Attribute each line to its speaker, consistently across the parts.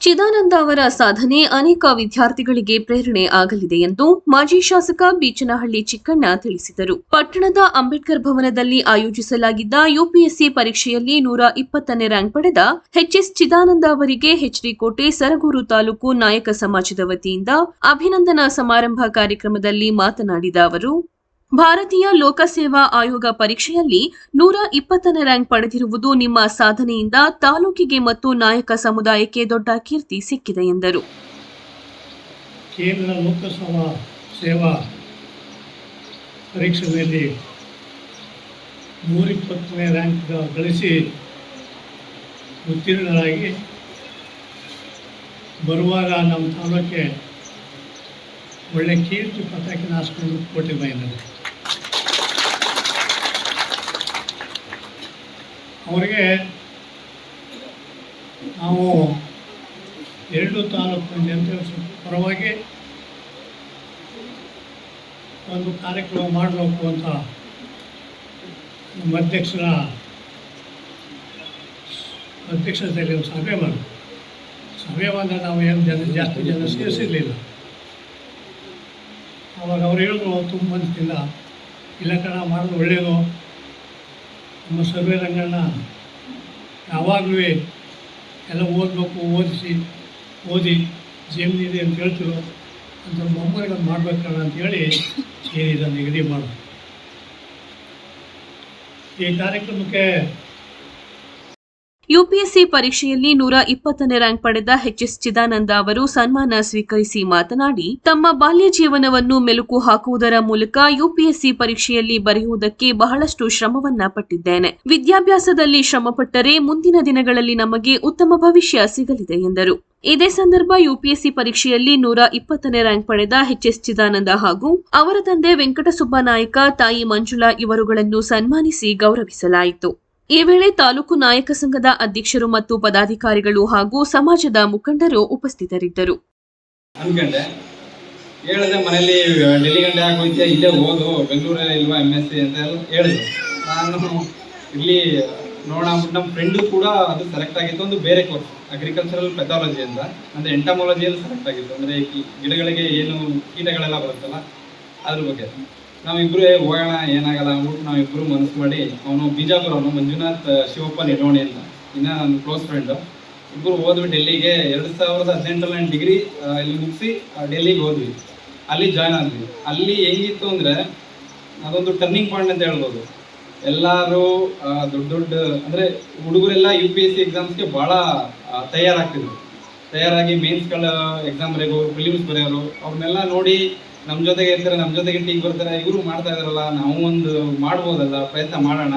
Speaker 1: ಚಿದಾನಂದ ಅವರ ಸಾಧನೆ ಅನೇಕ ವಿದ್ಯಾರ್ಥಿಗಳಿಗೆ ಪ್ರೇರಣೆ ಆಗಲಿದೆ ಎಂದು ಮಾಜಿ ಶಾಸಕ ಬೀಚನಹಳ್ಳಿ ಚಿಕ್ಕಣ್ಣ ತಿಳಿಸಿದರು. ಪಟ್ಟಣದ ಅಂಬೇಡ್ಕರ್ ಭವನದಲ್ಲಿ ಆಯೋಜಿಸಲಾಗಿದ್ದ ಯುಪಿಎಸ್ಸಿ ಪರೀಕ್ಷೆಯಲ್ಲಿ ನೂರ ಇಪ್ಪತ್ತನೇ ರ್ಯಾಂಕ್ ಪಡೆದ ಎಚ್ಎಸ್ ಚಿದಾನಂದ ಅವರಿಗೆ ಕೋಟೆ, ಸರಗೂರು ತಾಲೂಕು ನಾಯಕ ಸಮಾಜದ ವತಿಯಿಂದ ಅಭಿನಂದನಾ ಸಮಾರಂಭ ಕಾರ್ಯಕ್ರಮದಲ್ಲಿ ಮಾತನಾಡಿದ ಅವರು ಭಾರತೀಯ ಲೋಕಸೇವಾ ಆಯೋಗ ಪರೀಕ್ಷೆಯಲ್ಲಿ ನೂರ ಇಪ್ಪತ್ತನೇ ರ್ಯಾಂಕ್ ಪಡೆದಿರುವುದು ನಿಮ್ಮ ಸಾಧನೆಯಿಂದ ತಾಲೂಕಿಗೆ ಮತ್ತು ನಾಯಕ ಸಮುದಾಯಕ್ಕೆ ದೊಡ್ಡ ಕೀರ್ತಿ ಸಿಕ್ಕಿದೆ ಎಂದರು.
Speaker 2: ಕೇಂದ್ರ ಲೋಕಸಭಾ ಸೇವಾ ಪರೀಕ್ಷೆಯಲ್ಲಿ ನೂರಿಪ್ಪತ್ತನೇ ರ್ಯಾಂಕ್ ಗಳಿಸಿ ಉತ್ತೀರ್ಣರಾಗಿ ಬರುವಾಗ ನಮ್ಮ ತಾಲೂಕಿಗೆ ಒಳ್ಳೆ ಕೀರ್ತಿ ಪತಾಕಿನ ಹಾಸ್ಕೊಂಡು ಕೋಟೆ ಅವರಿಗೆ ನಾವು ಎರಡು ತಾಲೂಕು ಜನತೆ ಪರವಾಗಿ ಒಂದು ಕಾರ್ಯಕ್ರಮ ಮಾಡಬೇಕು ಅಂತ ನಮ್ಮ ಅಧ್ಯಕ್ಷರ ಅಧ್ಯಕ್ಷತೆಯಲ್ಲಿ ಒಂದು ಸಭೆ ಮಾಡಿ. ಸಭೆ ಬಂದಾಗ ನಾವು ಏನು ಜನ ಜಾಸ್ತಿ ಜನ ಸೇರಿಸಿರಲಿಲ್ಲ. ಅವಾಗ ಅವ್ರು ಹೇಳಿದ್ರು ತುಂಬ ಅನಿಸ್ತಿಲ್ಲ ಇಲ್ಲ ಕಣ, ಮಾಡೋದು ಒಳ್ಳೆಯದು ನಮ್ಮ ಸಭೆ ರಂಗಣ್ಣ, ಯಾವಾಗಲೂ ಎಲ್ಲ ಓದಬೇಕು, ಓದಿಸಿ, ಓದಿ ಜಮೀನಿದೆ ಅಂತ ಹೇಳ್ತಿರೋ ಅಂತ ಮಾಡ್ಬೇಕಲ್ಲ ಮಾಡ್ಬೇಕಣ್ಣ ಅಂತೇಳಿ ಸೇರಿದ ನಿಗದಿ ಮಾಡು ಈ ಕಾರ್ಯಕ್ರಮಕ್ಕೆ
Speaker 1: ಯುಪಿಎಸ್ಸಿ ಪರೀಕ್ಷೆಯಲ್ಲಿ ನೂರ ಇಪ್ಪತ್ತನೇ ರ್ಯಾಂಕ್ ಪಡೆದ ಎಚ್ ಎಸ್ ಚಿದಾನಂದ ಅವರು ಸನ್ಮಾನ ಸ್ವೀಕರಿಸಿ ಮಾತನಾಡಿ, ತಮ್ಮ ಬಾಲ್ಯ ಜೀವನವನ್ನು ಮೆಲುಕು ಹಾಕುವುದರ ಮೂಲಕ ಯುಪಿಎಸ್ಸಿ ಪರೀಕ್ಷೆಯಲ್ಲಿ ಬರೆಯುವುದಕ್ಕೆ ಬಹಳಷ್ಟು ಶ್ರಮವನ್ನ ಪಟ್ಟಿದ್ದೇನೆ. ವಿದ್ಯಾಭ್ಯಾಸದಲ್ಲಿ ಶ್ರಮಪಟ್ಟರೆ ಮುಂದಿನ ದಿನಗಳಲ್ಲಿ ನಮಗೆ ಉತ್ತಮ ಭವಿಷ್ಯ ಸಿಗಲಿದೆ ಎಂದರು. ಇದೇ ಸಂದರ್ಭ ಯುಪಿಎಸ್ಸಿ ಪರೀಕ್ಷೆಯಲ್ಲಿ ನೂರ ಇಪ್ಪತ್ತನೇ ರ್ಯಾಂಕ್ ಪಡೆದ ಎಚ್ ಎಸ್ ಚಿದಾನಂದ ಹಾಗೂ ಅವರ ತಂದೆ ವೆಂಕಟಸುಬ್ಬ ನಾಯಕ ತಾಯಿ ಮಂಜುಳಾ ಇವರುಗಳನ್ನು ಸನ್ಮಾನಿಸಿ ಗೌರವಿಸಲಾಯಿತು. ಈ ವೇಳೆ ತಾಲೂಕು ನಾಯಕ ಸಂಘದ ಅಧ್ಯಕ್ಷರು ಮತ್ತು ಪದಾಧಿಕಾರಿಗಳು ಹಾಗೂ ಸಮಾಜದ ಮುಖಂಡರು ಉಪಸ್ಥಿತರಿದ್ದರು.
Speaker 3: ಅನ್ಕಂಡೆ ಹೇಳಿದೆ ಮನೇಲಿ ಡೆಲ್ಲಿ ಯಾಕೆ ಇಲ್ಲೇ ಓದು, ಬೆಂಗಳೂರಲ್ಲಿ ಇಲ್ವಾ ಎಂ ಎಸ್ ಸಿ ಅಂತ ಎಲ್ಲ ಹೇಳಿದ್ರು. ನಾನು ಇಲ್ಲಿ ನೋಡೋಣ ನಮ್ಮ ಫ್ರೆಂಡು ಕೂಡ ಅದು ಸೆಲೆಕ್ಟ್ ಆಗಿತ್ತು, ಒಂದು ಬೇರೆ ಕೋರ್ಸ್ ಅಗ್ರಿಕಲ್ಚರಲ್ ಪೆಥಾಲಜಿ ಅಂತ. ಅಂದರೆ ಎಂಟಮಾಲಜಿಯಲ್ಲಿ ಸೆಲೆಕ್ಟ್ ಆಗಿತ್ತು. ಅಂದರೆ ಗಿಡಗಳಿಗೆ ಏನು ಕೀಟಗಳೆಲ್ಲ ಬರುತ್ತಲ್ಲ, ಅದ್ರ ಬಗ್ಗೆ. ನಾವಿಬ್ಬರು ಹೋಗೋಣ, ಏನಾಗಲ್ಲ ಅಂದ್ಬಿಟ್ಟು ನಾವಿಬ್ರು ಮನಸ್ಸು ಮಾಡಿ ಅವನು ಬಿಜಾಪುರ ಅವನು ಮಂಜುನಾಥ್ ಶಿವಪ್ಪ ನಿಡೋಣಿ ಅಂತ. ಇನ್ನ ನನ್ನ ಕ್ಲೋಸ್ ಫ್ರೆಂಡು ಇಬ್ಬರು ಹೋದ್ವಿ ಡೆಲ್ಲಿಗೆ ಎರಡು ಸಾವಿರದ ಹದಿನೆಂಟರಲ್ಲಿ ನಾನು ಡಿಗ್ರಿ ಇಲ್ಲಿ ಮುಗಿಸಿ ಡೆಲ್ಲಿಗೆ ಹೋದ್ವಿ. ಅಲ್ಲಿ ಜಾಯ್ನ್ ಆದ್ವಿ. ಅಲ್ಲಿ ಹೆಂಗಿತ್ತು ಅಂದರೆ ಅದೊಂದು ಟರ್ನಿಂಗ್ ಪಾಯಿಂಟ್ ಅಂತ ಹೇಳ್ಬೋದು. ಎಲ್ಲರೂ ದೊಡ್ಡ ದೊಡ್ಡ, ಅಂದರೆ ಹುಡುಗರೆಲ್ಲ ಯು ಪಿ ಎಸ್ ಸಿ ಎಕ್ಸಾಮ್ಸ್ಗೆ ಭಾಳ ತಯಾರಾಗ್ತಿದ್ರು. ತಯಾರಾಗಿ ಮೇನ್ಸ್ಗಳ ಎಕ್ಸಾಮ್ ಬರೆಯೋರು ಫಿಲಿಮ್ಸ್ ಬರೆಯೋರು, ಅವ್ರನ್ನೆಲ್ಲ ನೋಡಿ ನಮ್ಮ ಜೊತೆಗೆ ಇರ್ತಾರೆ ನಮ್ಮ ಜೊತೆಗೆ ಟೀಗೆ ಬರ್ತಾರೆ, ಇವರು ಮಾಡ್ತಾ ಇದಾರಲ್ಲ, ನಾವು ಒಂದು ಮಾಡ್ಬೋದಲ್ಲ, ಪ್ರಯತ್ನ ಮಾಡೋಣ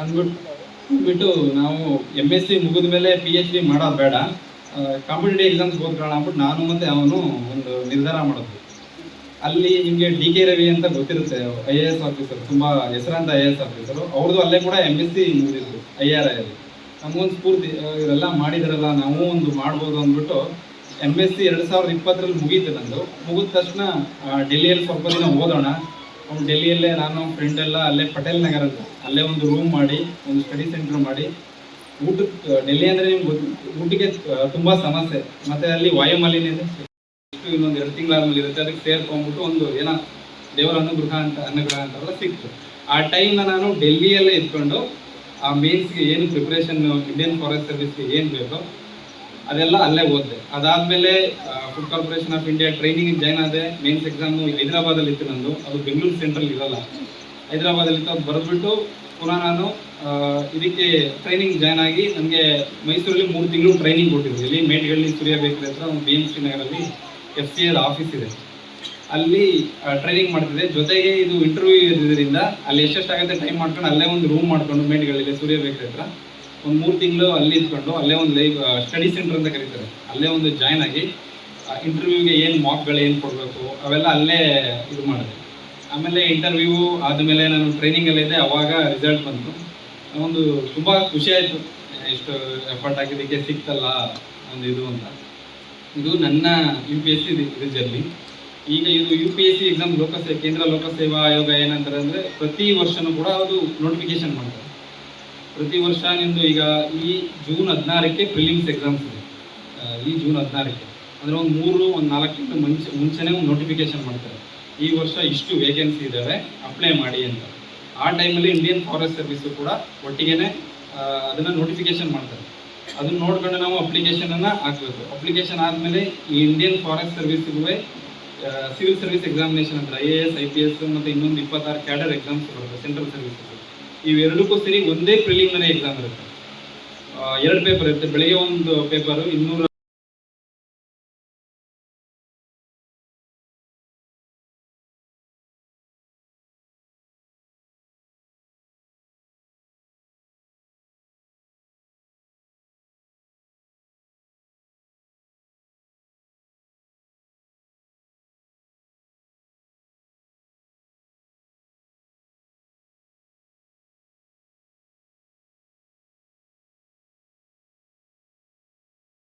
Speaker 3: ಅಂದ್ಬಿಟ್ಟು ಅಂದ್ಬಿಟ್ಟು ನಾವು ಎಂ ಎಸ್ ಸಿ ಮುಗಿದ ಮೇಲೆ ಪಿ ಎಚ್ ಡಿ ಮಾಡೋದು ಬೇಡ. ಕಾಂಪಿಟೇಟಿವ್ ಎಕ್ಸಾಮ್ಸ್ ಓದ್ಕೊಳ್ಳೋಣ ಅಂದ್ಬಿಟ್ಟು ನಾನು ಮತ್ತು ಅವನು ಒಂದು ನಿರ್ಧಾರ ಮಾಡಿದ್ವಿ ಅಲ್ಲಿ ನಿಮಗೆ ಡಿ ಕೆ ರವಿ ಅಂತ ಗೊತ್ತಿರುತ್ತೆ ಐ ಎ ಎಸ್ ಆಫೀಸರ್ ತುಂಬ ಹೆಸರಾಂತ ಐ ಎ ಎಸ್ ಆಫೀಸರು ಅವ್ರದ್ದು ಅಲ್ಲೇ ಕೂಡ ಎಂ ಎಸ್ ಸಿ ಮುಗಿದಿತ್ತು ಐ ಆರ್ ಐ ನಮಗೊಂದು ಸ್ಫೂರ್ತಿ ಇವರೆಲ್ಲ ಮಾಡಿದಾರಲ್ಲ, ನಾವು ಒಂದು ಮಾಡ್ಬೋದು ಅಂದ್ಬಿಟ್ಟು ಎಂ ಎಸ್ ಸಿ ಎರಡು ಸಾವಿರದ ಇಪ್ಪತ್ತರಲ್ಲಿ ಮುಗೀತು ನಂದು. ಮುಗಿದ ತಕ್ಷಣ ಡೆಲ್ಲಿಯಲ್ಲಿ ಸ್ವಲ್ಪ ದಿನ ಓದೋಣ. ಅವ್ನು ಡೆಲ್ಲಿಯಲ್ಲೇ ನಾನು ಫ್ರೆಂಡ್ ಎಲ್ಲ ಅಲ್ಲೇ ಪಟೇಲ್ ನಗರ ಅಲ್ಲೇ ಒಂದು ರೂಮ್ ಮಾಡಿ, ಒಂದು ಸ್ಟಡಿ ಸೆಂಟರ್ ಮಾಡಿ. ಊಟಕ್ಕೆ ಡೆಲ್ಲಿ ಅಂದರೆ ನಿಮ್ಗೆ ಊಟಕ್ಕೆ ತುಂಬ ಸಮಸ್ಯೆ. ಮತ್ತು ಅಲ್ಲಿ ವಾಯುಮಾಲಿನ್ಯ ಎಷ್ಟು ಇನ್ನೊಂದು ಎರಡು ತಿಂಗಳಾದ್ಮೇಲೆ ಇರುತ್ತೆ. ಅದಕ್ಕೆ ಸೇರ್ಕೊಂಡ್ಬಿಟ್ಟು ಒಂದು ಏನೋ ದೇವರ ಅನುಗ್ರಹ ಅಂತ, ಅನುಗ್ರಹ ಅಂತೆಲ್ಲ ಸಿಕ್ತು. ಆ ಟೈಮ್ನ ನಾನು ಡೆಲ್ಲಿಯಲ್ಲೇ ಇದ್ಕೊಂಡು, ಆ ಮೇನ್ಸ್ಗೆ ಏನು ಪ್ರಿಪ್ರೇಷನ್ ಇಂಡಿಯನ್ ಫಾರೆಸ್ಟ್ ಸರ್ವಿಸ್ಗೆ ಏನು ಬೇಕೋ ಅದೆಲ್ಲ ಅಲ್ಲೇ ಓದಿದೆ ಅದಾದಮೇಲೆ food corporation of India training join ಆದೆ. ಮೇನ್ಸ್ ಎಕ್ಸಾಮು ಹೈದರಾಬಾದಲ್ಲಿ ಇತ್ತು ನಂದು. ಅದು ಬೆಂಗಳೂರು ಸೆಂಟ್ರಲ್ ಇರಲ್ಲ. ಹೈದರಾಬಾದಲ್ಲಿ ಇತ್ತು. ಅದು ಬರೆದ್ಬಿಟ್ಟು ಪುನಃ ನಾನು ಇದಕ್ಕೆ ಟ್ರೈನಿಂಗ್ ಜಾಯ್ನ್ ಆಗಿ ನನಗೆ ಮೈಸೂರಲ್ಲಿ ಮೂರು ತಿಂಗಳು ಟ್ರೈನಿಂಗ್ ಕೊಟ್ಟಿದ್ರು. ಇಲ್ಲಿ ಮೇಟ್ಗಳ್ಳಿ ಸೂರ್ಯ ಬೇಕರಿ ಹತ್ರ ಒಂದು ಬಿ ಎಂ ಶ್ರೀನಗರಲ್ಲಿ ಎಫ್ ಸಿ ಎಲ್ ಆಫೀಸ್ ಇದೆ. ಅಲ್ಲಿ ಟ್ರೈನಿಂಗ್ ಮಾಡ್ತಿದ್ದೆ. ಜೊತೆಗೆ ಇದು ಇಂಟರ್ವ್ಯೂ ಇರೋದ್ರಿಂದ ಅಲ್ಲಿ ಎಷ್ಟೆಷ್ಟಾಗುತ್ತೆ ಟೈಮ್ ಮಾಡ್ಕೊಂಡು ಅಲ್ಲೇ ಒಂದು ರೂಮ್ ಮಾಡ್ಕೊಂಡು ಮೇಟ್ಗಳಿದೆ ಸೂರ್ಯ ಬೇಕರಿ ಹತ್ರ ಒಂದು ಮೂರು ತಿಂಗಳು ಅಲ್ಲಿ ಇದ್ಕೊಂಡು ಅಲ್ಲೇ ಒಂದು ಲೈವ್ ಸ್ಟಡಿ ಸೆಂಟರ್ ಅಂತ ಕರೀತಾರೆ. ಅಲ್ಲೇ ಒಂದು ಜಾಯ್ನ್ ಆಗಿ ಇಂಟರ್ವ್ಯೂಗೆ ಏನು ಮಾಕ್ಗಳು ಏನು ಕೊಡಬೇಕು ಅವೆಲ್ಲ ಅಲ್ಲೇ ಇದು ಮಾಡಿದೆ. ಆಮೇಲೆ ಇಂಟರ್ವ್ಯೂ ಆದಮೇಲೆ ನಾನು ಟ್ರೈನಿಂಗಲ್ಲಿದ್ದೆ ಅವಾಗ ರಿಸಲ್ಟ್ ಬಂತು. ಒಂದು ತುಂಬ ಖುಷಿ ಆಯಿತು. ಇಷ್ಟು ಎಫರ್ಟ್ ಹಾಕಿದ್ದಕ್ಕೆ ಸಿಕ್ತಲ್ಲ ಒಂದು ಇದು ಅಂತ. ಇದು ನನ್ನ ಯು ಪಿ ಎಸ್ ಸಿ ಇದು ಜರ್ನಿ ಈಗ ಇದು U P S C exam ಲೋಕಸೇ ಕೇಂದ್ರ ಲೋಕಸೇವಾ ಆಯೋಗ ಏನಂತಾರೆ ಅಂದರೆ ಪ್ರತಿ ವರ್ಷನೂ ಕೂಡ ಅದು ನೋಟಿಫಿಕೇಶನ್ ಮಾಡ್ತಾರೆ. ಪ್ರತಿ ವರ್ಷ ನಿಮ್ಮದು ಈಗ ಈ ಜೂನ್ ಹದಿನಾರಕ್ಕೆ ಪ್ರಿಲಿಮ್ಸ್ ಎಕ್ಸಾಮ್ಸ್ ಇದೆ. ಈ ಜೂನ್ ಹದಿನಾರಕ್ಕೆ. ಅಂದರೆ ಒಂದು ಮೂರು, ಒಂದು ನಾಲ್ಕಕ್ಕಿಂತ ಮುಂಚೆ, ಮುಂಚೆನೇ ಒಂದು ನೋಟಿಫಿಕೇಶನ್ ಮಾಡ್ತಾರೆ. ಈ ವರ್ಷ ಇಷ್ಟು ವೇಕೆನ್ಸಿ ಇದ್ದಾವೆ ಅಪ್ಲೈ ಮಾಡಿ ಅಂತ. ಆ ಟೈಮಲ್ಲಿ ಇಂಡಿಯನ್ ಫಾರೆಸ್ಟ್ ಸರ್ವಿಸು ಕೂಡ ಒಟ್ಟಿಗೆನೆ ಅದನ್ನು ನೋಟಿಫಿಕೇಶನ್ ಮಾಡ್ತಾರೆ. ಅದನ್ನ ನೋಡ್ಕೊಂಡು ನಾವು ಅಪ್ಲಿಕೇಶನನ್ನು ಹಾಕಬೇಕು. ಅಪ್ಲಿಕೇಶನ್ ಆದಮೇಲೆ ಈ ಇಂಡಿಯನ್ ಫಾರೆಸ್ಟ್ ಸರ್ವಿಸ್ಗೂ ಸಿವಿಲ್ ಸರ್ವಿಸ್ ಎಕ್ಸಾಮಿನೇಷನ್ ಅಂತ I A S I P S ಮತ್ತು ಇನ್ನೊಂದು ಇಪ್ಪತ್ತಾರು ಕ್ಯಾಡರ್ ಎಕ್ಸಾಮ್ಸ್ ಬರುತ್ತೆ ಸೆಂಟ್ರಲ್ ಸರ್ವಿಸಸ್ ಇವೆರಡಕ್ಕೂ ಸೇರಿ ಒಂದೇ ಪ್ರಿಲಿಮಿನರಿ ಎಕ್ಸಾಮ್ ಇರುತ್ತೆ. ಎರಡು ಪೇಪರ್ ಇರುತ್ತೆ. ಬೆಳಿಗ್ಗೆ ಒಂದು ಪೇಪರು ಇನ್ನೂರ